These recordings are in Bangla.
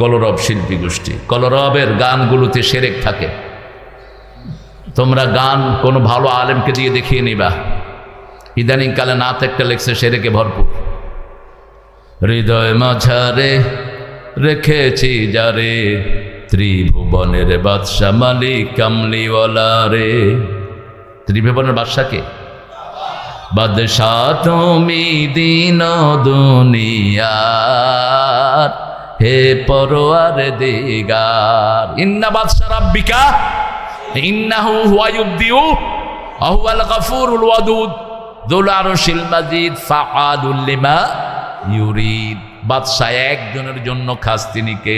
কলরব শিল্পী গোষ্ঠী। কলরবের গানগুলোতে সেরেক থাকে। তোমরা গান কোনো ভালো আলেমকে দিয়ে দেখিয়ে নিবা। ইদানিংকালে নাত একটা লেখছে সেরেকে ভরপুর। হৃদয় মাঝারে রেখেছি যারে, ত্রিভুবনের বাদশা মালিক কামলিওয়ালা রে। ত্রিভুবনের বাদশাকে বাদশাহ তুমি দিন দুনিয়ার হে পরোয়ার দিগার। ইন্না বাদশা রাব্বিকা, ইন্নাহু হুয়া ইউবদিউ আহুয়াল গাফুরুল ওয়াদুদ। যুল আরশিল মাজিদ ফাআলুল লিমা ইউরিদ। বাদশাহ একজনের জন্য খাস তিনি কে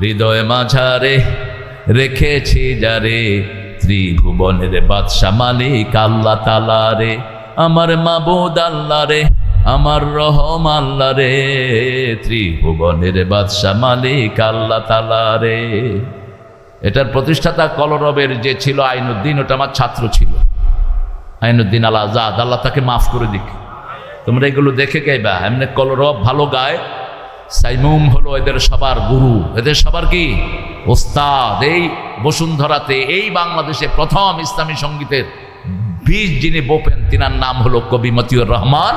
হৃদয় মাঝারে রেখেছি যারে। ত্রিভুবনের বাদশা মালিক আল্লাহ তালা রে। আমার মাবুদ আল্লাহ রে। আমার রহম আল্লাহ রে, ত্রিভুবনের বাদশা মালিক আল্লাহ তালা রে। এটার প্রতিষ্ঠাতা কলরবের যে ছিল আইনুদ্দিন ওটা আমার ছাত্র ছিল। আইনুদ্দিন আল আজাদ, আল্লাহ তাকে মাফ করে দিক। তোমরা এগুলো দেখে গাইবা, এমনি কলরব ভালো গায়। সাইমুম হলো এদের সবার গুরু। এদের সবার কি? ওস্তাদ। এই বসুন্ধরাতে, এই বাংলাদেশে প্রথম ইসলামী সঙ্গীতের বীজ যিনি বোপেন, তিনার নাম হলো কবি মতিউর রহমান।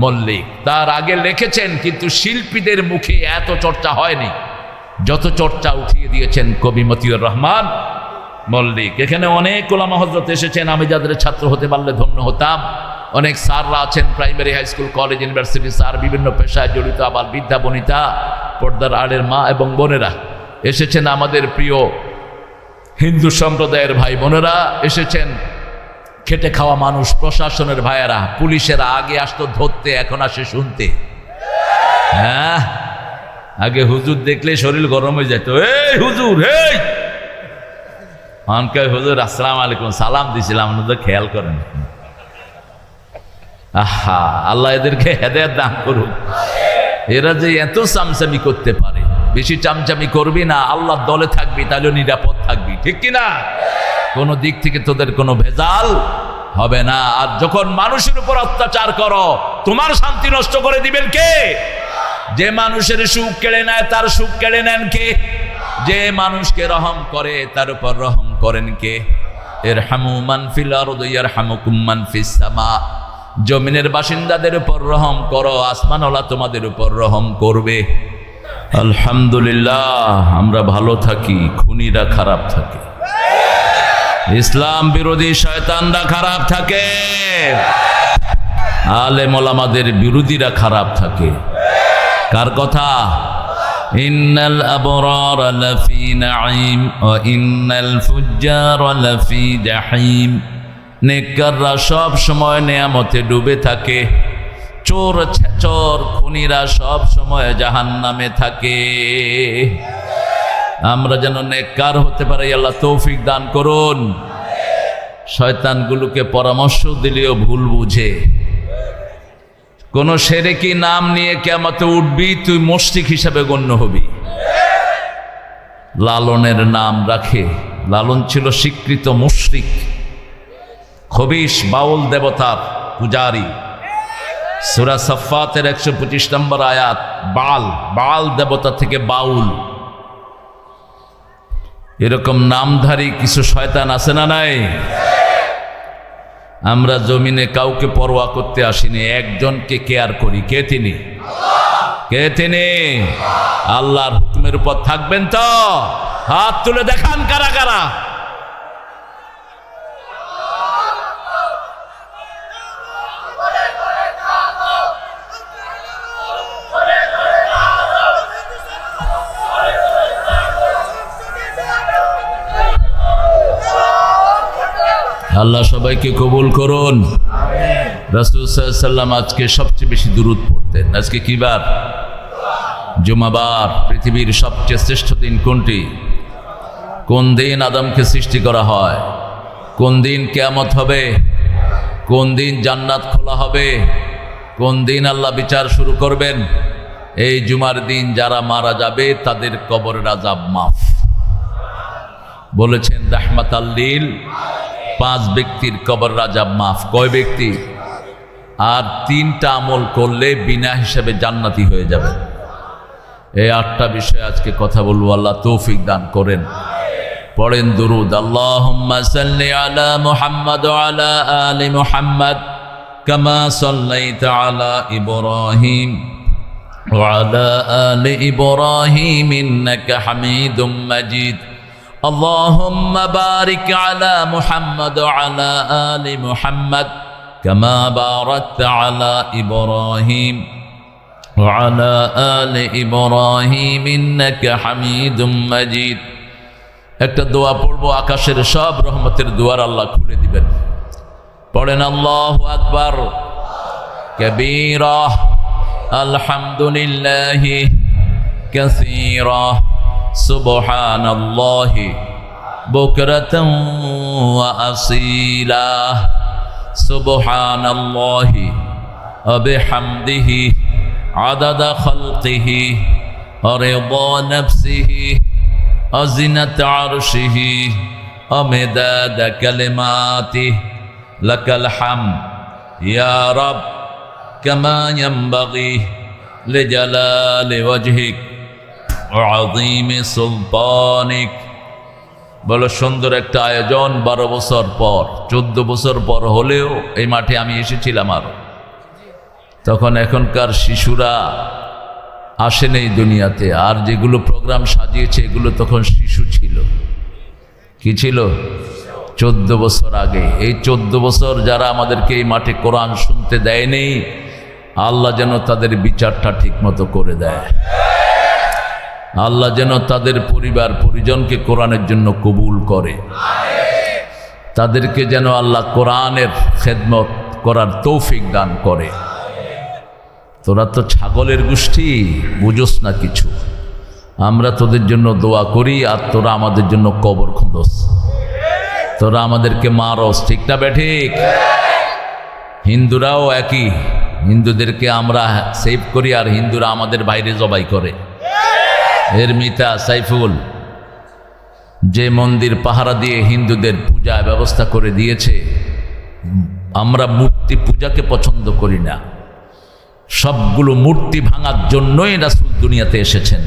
মল্লিক, তার আগে লিখেছেন, কিন্তু শিল্পীদের মুখে এত চর্চা হয়নি। যত চর্চা উঠিয়ে দিয়েছেন কবি মতিউর রহমান, মল্লিক, এখানে অনেক ওলামা হজরত এসেছেন, আমি যাদের ছাত্র হতে পারলে ধন্য হতাম। অনেক স্যাররা আছেন, primary high school, college, university, sir, বিভিন্ন পেশায় জড়িত, আবার বিদ্যা বনিতা, পর্দার আড়ের মা এবং বোনেরা এসেছেন আমাদের প্রিয় হিন্দু সম্প্রদায়ের ভাই বোনেরা এসেছেন খেটে খাওয়া মানুষ, প্রশাসনের ভাইয়েরা, পুলিশেরা আগে আসতো ধরতে, এখন আসে শুনতে। হ্যাঁ? আগে হুজুর দেখলে শরীর গরম হয়ে যেত। এই হুজুর, এই! অনকে হুজুর, আসসালাম আলাইকুম, সালাম দিছিলাম আপনাদের খেয়াল করেন আহা, আল্লাহ এদেরকে হেদায়ত দান করুক। এরা যে এত চামচামি করতে পারে, বেশি চামচামি করবি না আল্লাহর দলে থাকবি, তাহলে নিরাপদ থাকবি, ঠিক কি না কোনো দিক থেকে তোদের কোনো ভেজাল হবে না। আর যখন মানুষের উপর অত্যাচার করো, তোমার শান্তি নষ্ট করে দিবেন কে? যে মানুষের সুখ কেড়ে নেয়, তার সুখ কেড়ে নেন কে? যে মানুষকে রহম করে, তার উপর রহম করেন কে? এর হামু মানফিল আর হামুকুম মানফিস জমিনের বাসিন্দাদের উপর রহম করো, আসমানওয়ালা তোমাদের উপর রহম করবে। আলহামদুলিল্লাহ, আমরা ভালো থাকি, খুনিরা খারাপ থাকে। ইসলাম বিরোধী শয়তানরা খারাপ থাকে। আলেম ওলামাদের বিরোধীরা খারাপ থাকে। কার কথা? ইন্নাল আবরার ফুজ্জার জাহিম। সব সময় নেয়ামতে ডুবে থাকে। চোর চোর খুনিরা সব সময় জাহান্নামে থাকে। আমরা যেন নেককার হতে পারি, আল্লাহ তৌফিক দান করুন। শয়তানগুলোকে পরামর্শ দিলেও ভুল বুঝে। কোন সেরেকি নাম নিয়ে কেমতে উঠবি, তুই মস্তিক হিসাবে গণ্য হবি। লালনের নাম রাখে। লালন ছিল স্বীকৃত মুশরিক। খবিস বাউল দেবতার পূজারী। সুরা সফাতের একশো পঁচিশ নম্বর আয়াত, বাল বাল দেবতা থেকে বাউল। এরকম নামধারী কিছু শয়তান আছে না নাই? আমরা জমিনে কাউকে পরোয়া করতে আসিনি, একজনকে কেয়ার করি। কে তিনি? কে তিনি? আল্লাহর হুকুমের উপর থাকবেন তো? হাত তুলে দেখান কারা কারা। আল্লাহ সবাইকে কবুল করুন। রাসুল সাল্লাম আজকে সবচেয়ে বেশি দূরত পড়তেন। আজকে কি বার? জুমাবার পৃথিবীর সবচেয়ে শ্রেষ্ঠ দিন কোনটি? কোন দিন আদমকে সৃষ্টি করা হয়? কোন দিন কেয়ামত হবে? কোন দিন জান্নাত খোলা হবে? কোন দিন আল্লাহ বিচার শুরু করবেন? এই জুমার দিন যারা মারা যাবে তাদের কবরের আজাব মাফ। বলেছেন রাহমাত আল্লিল পাঁচ ব্যক্তির কবর রাজা মাফ কয় ব্যক্তি আর তিনটা আমল করলে বিনা হিসাবে জান্নাতি হয়ে যাবে এই আটটা বিষয়ে আজকে কথা বলবো আল্লাহ তৌফিক দান করেন পড়েন দুরুদ আল্লাহুম্মা সাল্লি আলা মুহাম্মদ ওয়া আলা আলি মুহাম্মদ কামা সাল্লাইতা আলা ইব্রাহিম وعلى آل إبراهيم إنك حميد مجيد اللهم بارك على محمد وعلى آل محمد كما باركت على إبراهيم وعلى آل إبراهيم إنك حميد مجيد একটা দোয়া পড়বো আকাশের সব রহমতের দুয়ার আল্লাহ খুলে দিবেন পড়েন আল্লাহ আকবার কবীরা আলহামদুলিল্লাহ কাসীরা سبحان الله بكرة وأصيلا. سبحان الله وبحمده عدد خلقه ورضا نفسه وزنة عرشه ومداد كلماته. لك الحمد يا رب كما ينبغي لجلال وجهك আদিমে সুলতানিক বলো, সুন্দর একটা আয়োজন বারো বছর পর, চোদ্দ বছর পর হলেও এই মাঠে আমি এসেছিলাম আরও তখন এখনকার শিশুরা আসেন এই দুনিয়াতে, আর যেগুলো প্রোগ্রাম সাজিয়েছে এগুলো তখন শিশু ছিল। কি ছিল? চোদ্দ বছর আগে। এই চোদ্দ বছর যারা আমাদেরকে এই মাঠে কোরআন শুনতে দেয়নি, আল্লাহ যেন তাদের বিচারটা ঠিকমতো করে দেয়। আল্লাহ যেন তাদের পরিবার পরিজনকে কোরআনের জন্য কবুল করে। তাদেরকে যেন আল্লাহ কোরআনের খেদমত করার তৌফিক দান করে। তোরা তো ছাগলের গোষ্ঠী, বুঝোস না কিছু। আমরা তোদের জন্য দোয়া করি আর তোরা আমাদের জন্য কবর খুঁদোস। তোরা আমাদেরকে মারস, ঠিক না বেঠিক হিন্দুরাও একই। হিন্দুদেরকে আমরা সেভ করি আর হিন্দুরা আমাদের বাইরে জবাই করে। এর মিতা সাইফুল, যে মন্দির পাহারা দিয়ে হিন্দুদের পূজা ব্যবস্থা করে দিয়েছে, আমরা মূর্তি পূজাকে পছন্দ করি না। সবগুলো মূর্তি ভাঙার জন্যই রাসুল দুনিয়াতে এসেছেন।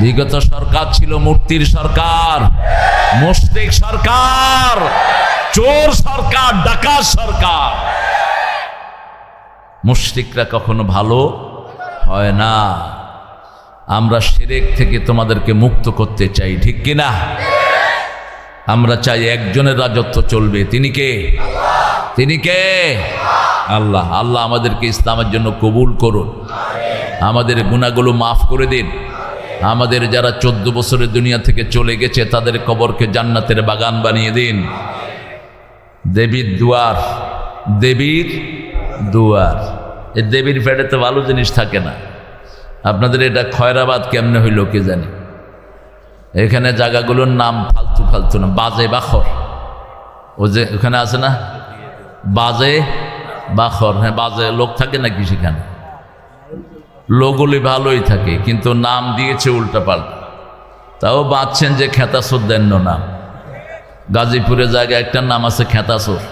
বিগত সরকার ছিল মূর্তির সরকার মুস্তিক সরকার, চোর সরকার, ডাকাত সরকার। মুশরিকরা কখনো ভালো হয় না। আমরা সেরেক থেকে তোমাদেরকে মুক্ত করতে চাই, ঠিক কিনা? আমরা চাই একজনের রাজত্ব চলবে। তিনি কে? তিনি কে? আল্লাহ। আল্লাহ আমাদেরকে ইসলামের জন্য কবুল করুন। আমাদের গুণাগুলো মাফ করে দিন। আমাদের যারা চোদ্দ বছরের দুনিয়া থেকে চলে গেছে, তাদের কবরকে জান্নাতের বাগান বানিয়ে দিন। দেবীর দুয়ার দেবীর দুয়ার। এ দেবীর ফেটে তো ভালো জিনিস থাকে না। আপনাদের এটা খয়রাবাদ কেমনে হইল কে জানি? এখানে জায়গাগুলোর নাম ফালতু ফালতু না, বাজে বাখর। ও যে ওখানে আছে না? বাজে বাখর। হ্যাঁ বাজে লোক থাকে নাকি সেখানে? লোকগুলি ভালোই থাকে, কিন্তু নাম দিয়েছে উল্টা পাল্টা। তাও বাঁচছেন যে খেতাসুর দেন নাম। গাজীপুরে জায়গায় একটা নাম আছে খেতাসুর।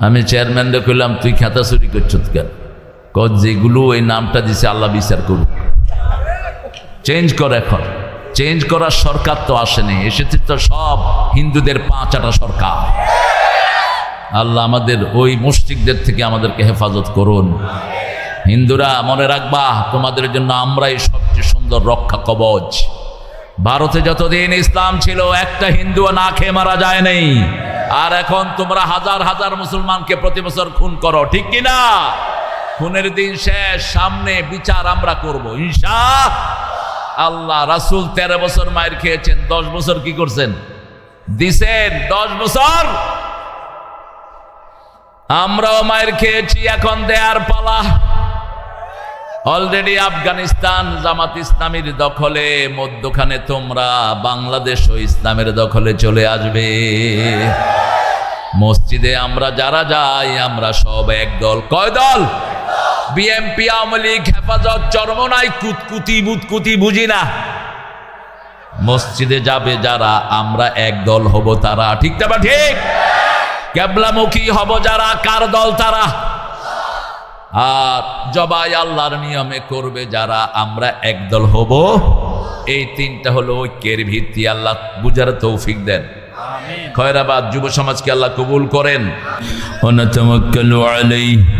আমি চেয়ারম্যানরে কইলাম, তুই খেতাসুরি করছ কেন? ক, যেগুলো ওই নামটা দিছে, আল্লাহ বিচার করুক। চেঞ্জ কর এখন। চেঞ্জ করার সরকার তো আসেনি। এসেছে তো সব হিন্দুদের পাঁচাটা সরকার। আল্লাহ আমাদের ওই মুসলিকদের থেকে আমাদেরকে হেফাজত করুন। হিন্দুরা, মনে রাখবা, তোমাদের জন্য আমরাই সবচেয়ে সুন্দর রক্ষা কবচ। ভারতে যতদিন ইসলাম ছিল, একটা হিন্দু না খেয়ে মারা যায় নাই। আর এখন তোমরা হাজার হাজার মুসলমানকে প্রতি বছর খুন করো, ঠিক কিনা? খুনের দিন শেষ, সামনে বিচার আমরা করব। ইনশা আল্লাহ রাসুল তেরো বছর মায়ের খেয়েছেন, দশ বছর কি করছেন? দিছেন, দশ বছর। আমরাও মায়ের খেয়েছি, এখন দেয়ার পালা। অলরেডি আফগানিস্তান জামাত ইসলামের দখলে, মধ্যখানে তোমরা বাংলাদেশ ও ইসলামের দখলে চলে আসবে। মসজিদে আমরা যারা যাই, আমরা সব এক দল। কয় দল? বিএমপি আওয়ামী লীগ হেফাজত চরমনাই কুতকুতি বুতকুতি বুঝি না। মসজিদে যাবে যারা আমরা এক দল হব তারা। ঠিক না বা ঠিক? কেবলামুখী হব যারা কার দল তারা? আর জবাই আল্লাহর নিয়মে করবে যারা আমরা একদল হব। এই তিনটা হলো ঐক্যের ভিত্তি আল্লাহ বুঝার তৌফিক দেন। খয়রাবাদ যুব সমাজকে আল্লাহ কবুল করেন। অনাতমক্কালু আলাইহি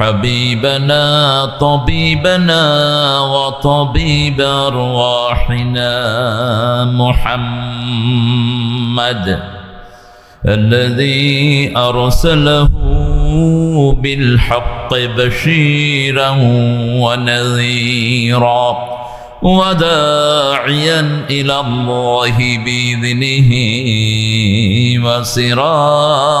حبيبنا طبيبنا وطبيب أرواحنا محمد الذي أرسله بالحق بشيرا ونذيرا وداعيا إلى الله بإذنه وسراجا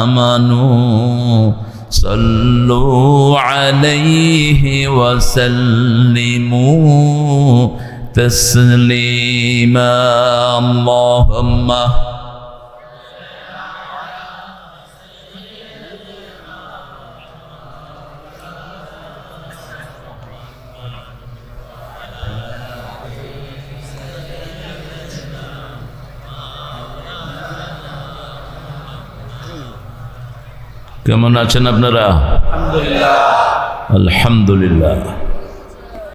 آمنوا صلوا عليه وسلموا تسليما. اللهم কেমন আছেন আপনারা? আলহামদুলিল্লাহ।